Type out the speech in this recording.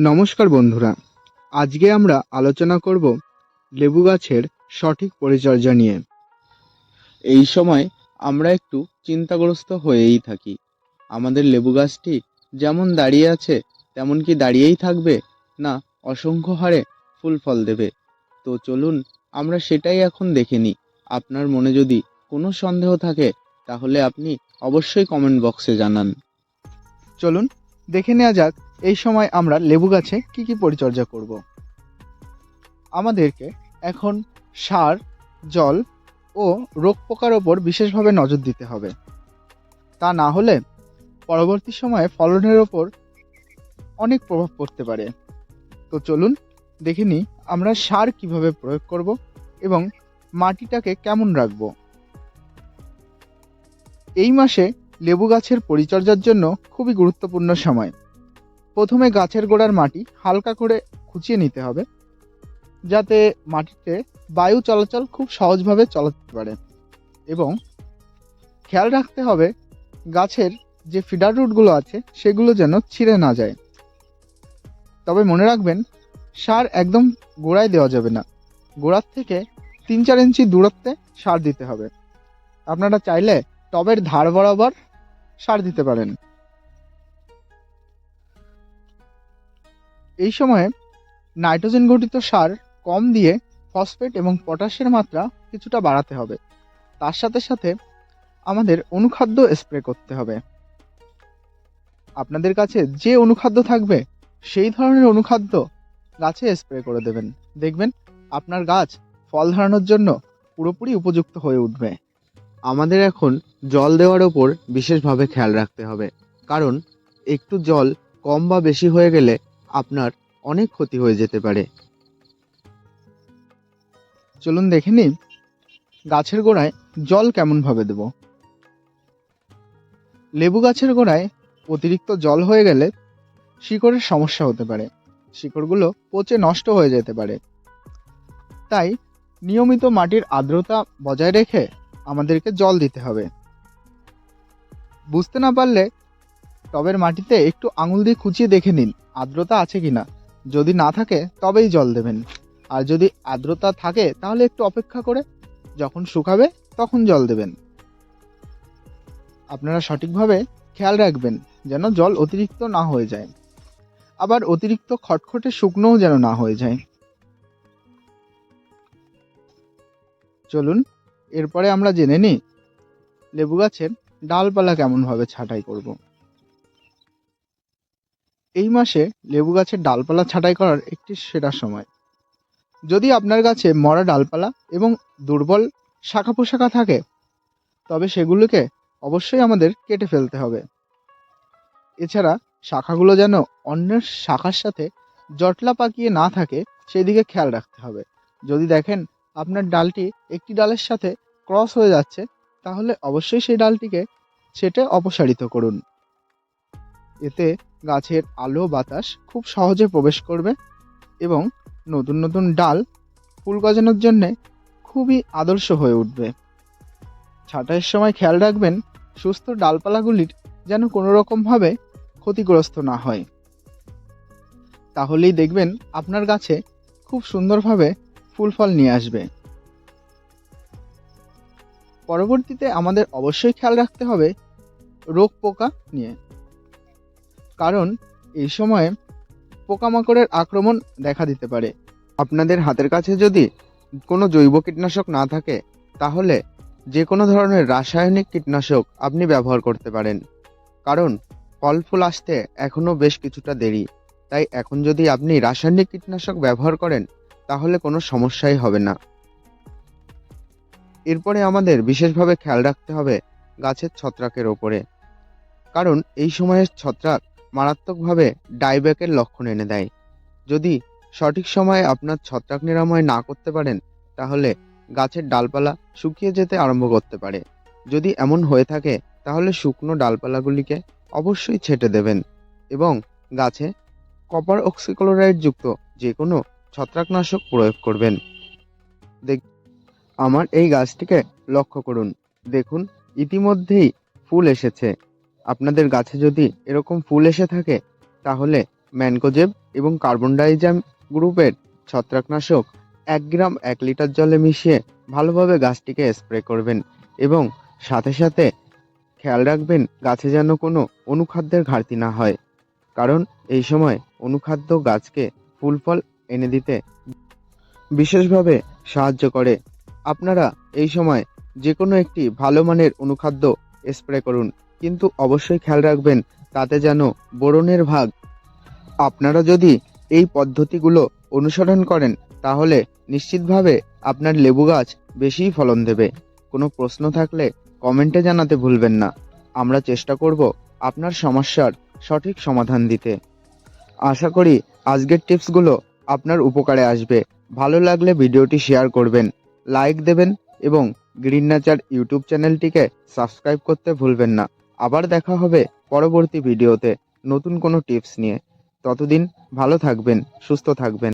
নমস্কার বন্ধুরা। আজকে আমরা আলোচনা করব লেবু গাছের সঠিক পরিচর্যা নিয়ে। এই সময় আমরা একটু চিন্তাগ্রস্ত হয়েই থাকি। আমাদের লেবু গাছটি যেমন দাঁড়িয়ে আছে, তেমন কি দাঁড়িয়েই থাকবে? না, অসংখ্য হারে ফুল ফল দেবে। তো চলুন, আমরা সেটাই এখন দেখে নিই। আপনার মনে যদি কোনো সন্দেহ থাকে, তাহলে আপনি অবশ্যই কমেন্ট বক্সে জানান। চলুন দেখে নেওয়া যাক, এই সময় আমরা লেবু গাছে কি কি পরিচর্যা করব। আমাদেরকে এখন সার, জল ও রোগ পোকার ওপর বিশেষভাবে নজর দিতে হবে। তা না হলে পরবর্তী সময়ে ফলনের ওপর অনেক প্রভাব পড়তে পারে। তো চলুন দেখে নিই আমরা সার কীভাবে প্রয়োগ করব এবং মাটিটাকে কেমন রাখব। এই মাসে লেবু গাছের পরিচর্যার জন্য খুবই গুরুত্বপূর্ণ সময়। প্রথমে গাছের গোড়ার মাটি হালকা করে খুঁচিয়ে নিতে হবে, যাতে মাটিতে বায়ু চলাচল খুব সহজভাবে চলাতে পারে। এবং খেয়াল রাখতে হবে, গাছের যে ফিডার রুটগুলো আছে, সেগুলো যেন ছিঁড়ে না যায়। তবে মনে রাখবেন, সার একদম গোড়ায় দেওয়া যাবে না। গোড়ার থেকে তিন চার ইঞ্চি দূরত্বে সার দিতে হবে। আপনারা চাইলে টবের ধার বরাবর সার দিতে পারেন। এই সময়ে নাইট্রোজেন ঘটিত সার কম দিয়ে ফসফেট এবং পটাশের মাত্রা কিছুটা বাড়াতে হবে। তার সাথে সাথে আমাদের অনুখাদ্য স্প্রে করতে হবে। আপনাদের কাছে যে অনুখাদ্য থাকবে, সেই ধরনের অনুখাদ্য গাছে স্প্রে করে দেবেন। দেখবেন আপনার গাছ ফল ধরানোর জন্য পুরোপুরি উপযুক্ত হয়ে উঠবে। আমাদের এখন জল দেওয়ার ওপর বিশেষভাবে খেয়াল রাখতে হবে। কারণ একটু জল কম বা বেশি হয়ে গেলে আপনার অনেক ক্ষতি হয়ে যেতে পারে। চলুন দেখে নিই গাছের গোড়ায় জল কেমনভাবে দেব। লেবু গাছের গোড়ায় অতিরিক্ত জল হয়ে গেলে শিকড়ের সমস্যা হতে পারে। শিকড়গুলো পচে নষ্ট হয়ে যেতে পারে। তাই নিয়মিত মাটির আর্দ্রতা বজায় রেখে আমাদেরকে জল দিতে হবে। বুঝতে না পারলে টবের মাটিতে একটু আঙুল দিয়ে খুঁচিয়ে দেখে নিন, আর্দ্রতা আছে কি না যদি না থাকে, তবেই জল দেবেন। আর যদি আর্দ্রতা থাকে, তাহলে একটু অপেক্ষা করে, যখন শুকাবে, তখন জল দেবেন। আপনারা সঠিকভাবে খেয়াল রাখবেন, যেন জল অতিরিক্ত না হয়ে যায়। আবার অতিরিক্ত খটখটে শুকনোও যেন না হয়ে যায়। চলুন এরপরে আমরা জেনে নিই লেবু গাছের ডালপালা কেমনভাবে ছাঁটাই করব। এই মাসে লেবু গাছের ডালপালা ছাঁটাই করার একটি সেরা সময়। যদি আপনার গাছে মরা ডালপালা এবং দুর্বল শাখা পোশাখা থাকে, তবে সেগুলোকে অবশ্যই আমাদের কেটে ফেলতে হবে। এছাড়া শাখাগুলো যেন অন্যের শাখার সাথে জটলা পাকিয়ে না থাকে, সেদিকে খেয়াল রাখতে হবে। যদি দেখেন আপনার ডালটি একটি ডালের সাথে ক্রস হয়ে যাচ্ছে, তাহলে অবশ্যই সেই ডালটিকে ছেটে অপসারিত করুন। এতে গাছের আলো বাতাস খুব সহজে প্রবেশ করবে এবং নতুন নতুন ডাল ফুল গজানোর জন্যে খুবই আদর্শ হয়ে উঠবে। ছাঁটাইয়ের সময় খেয়াল রাখবেন, সুস্থ ডালপালাগুলির যেন কোনো রকমভাবে ক্ষতিগ্রস্ত না হয়। তাহলেই দেখবেন আপনার গাছে খুব সুন্দরভাবে ফুল ফল নিয়ে আসবে। পরবর্তীতে আমাদের অবশ্যই খেয়াল রাখতে হবে রোগ পোকা নিয়ে। কারণ এই সময়ে পোকামাকড়ের আক্রমণ দেখা দিতে পারে। আপনাদের হাতের কাছে যদি কোনো জৈব কীটনাশক না থাকে, তাহলে যে কোনো ধরনের রাসায়নিক কীটনাশক আপনি ব্যবহার করতে পারেন। কারণ ফল ফুল আসতে এখনও বেশ কিছুটা দেরি। তাই এখন যদি আপনি রাসায়নিক কীটনাশক ব্যবহার করেন তাহলে কোনো সমস্যাই হবে না। এরপরে আমাদের বিশেষভাবে খেয়াল রাখতে হবে গাছের ছত্রাকের ওপরে। কারণ এই সময়ের ছত্রাক মারাত্মকভাবে ডাইব্যাকের লক্ষণ এনে দেয়। যদি সঠিক সময়ে আপনার ছত্রাক নিরাময় না করতে পারেন, তাহলে গাছের ডালপালা শুকিয়ে যেতে আরম্ভ করতে পারে। যদি এমন হয়ে থাকে, তাহলে শুকনো ডালপালাগুলিকে অবশ্যই ছেটে দেবেন এবং গাছে কপার অক্সিক্লোরাইড যুক্ত যে কোনো ছত্রাকনাশক প্রয়োগ করবেন। দেখ, আমার এই গাছটিকে লক্ষ্য করুন। দেখুন, ইতিমধ্যেই ফুল এসেছে। আপনাদের গাছে যদি এরকম ফুল এসে থাকে, তাহলে ম্যানকোজেব এবং কার্বন ডাইজাম গ্রুপের ছত্রাকনাশক এক গ্রাম এক লিটার জলে মিশিয়ে ভালোভাবে গাছটিকে স্প্রে করবেন এবং সাথে সাথে খেয়াল রাখবেন, গাছে যেন কোনো অনুখাদ্যের ঘাটতি না হয়। কারণ এই সময় অনুখাদ্য গাছকে ফুল ফল এনে দিতে বিশেষভাবে সাহায্য করে। আপনারা এই সময় যে কোনো একটি ভালো মানের অনুখাদ্য স্প্রে করুন, কিন্তু অবশ্যই খেয়াল রাখবেন তাতে যেন বোরনের ভাগ। আপনারা যদি এই পদ্ধতিগুলো অনুসরণ করেন, তাহলে নিশ্চিতভাবে আপনার লেবু গাছ বেশিই ফলন দেবে। কোনো প্রশ্ন থাকলে কমেন্টে জানাতে ভুলবেন না। আমরা চেষ্টা করব আপনার সমস্যার সঠিক সমাধান দিতে। আশা করি আজকের টিপসগুলো আপনার উপকারে আসবে। ভালো লাগলে ভিডিওটি শেয়ার করবেন, লাইক দেবেন এবং গ্রিন নেচার ইউটিউব চ্যানেলটিকে সাবস্ক্রাইব করতে ভুলবেন না। আবার দেখা হবে পরবর্তী ভিডিওতে নতুন কোনো টিপস নিয়ে। ততদিন ভালো থাকবেন, সুস্থ থাকবেন।